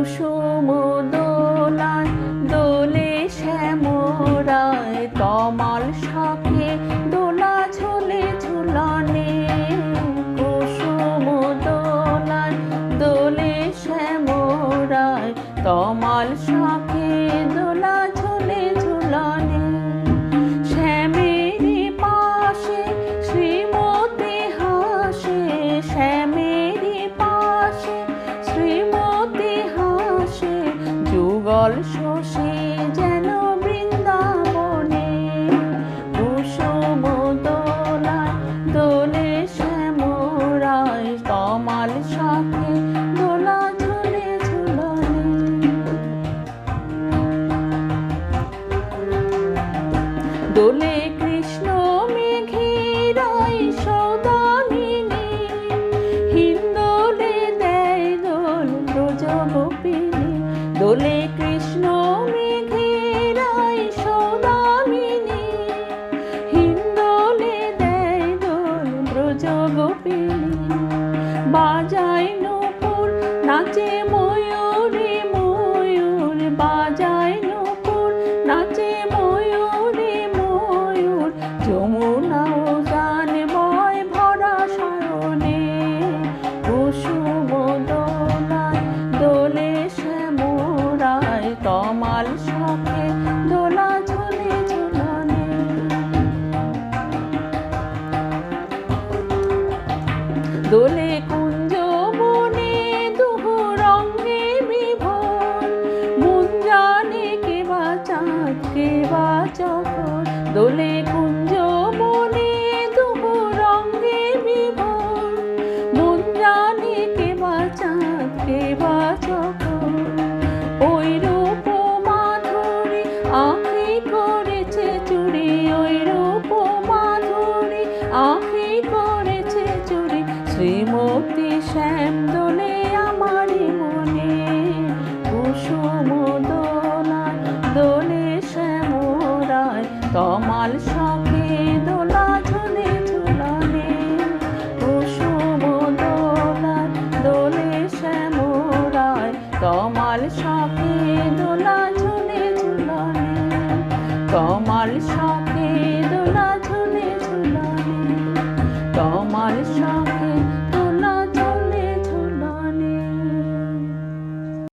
কুসুম দোলায় দোলে শ্যামরায়, তমাল শাখে দোলা ঝোলে ঝুলানে। কুসুম দোলায় দোলে শ্যামরায়, তমাল শাখে দোলা যুগল শশী যেন বৃন্দাবনে কুসুম দোলায় দোলে শ্যামরায় তমাল শাখে দোলা ঝুলে ঝুলনে। দোলে কৃষ্ণ মেঘিরাই সৌদামিনী হিন্দোলে ব্রজ গোপিনী বাজায় নূপুর, নাচে ময়ূরে, ময়ূর, বাজায় নূপুর, নাচে ময়ূরে, ময়ূর যমুনাও গান বয় ভরা সায়নে কুসুম দোলায় দোলে শ্যামরায়, তমাল শখে দোলে কুঞ্জ বনে দুহু রঙে বিভোর। মন জানে কে বা চাঁদ, কে বা চকর দোলে কুঞ্জ বনে দুহু রঙে বিভোর। মন জানে কে বা চাঁদ, কে বা চকর শ্যাম দোলে আমারি মনে কুসুম দোলে শ্যামরায় তমাল শাখে দোলা ঝুলে ঝুলনে কুসুম দোলায় দোলে শ্যামরায় তমাল শাখে দোলা ঝুলে ঝুলনে, তমাল শাখে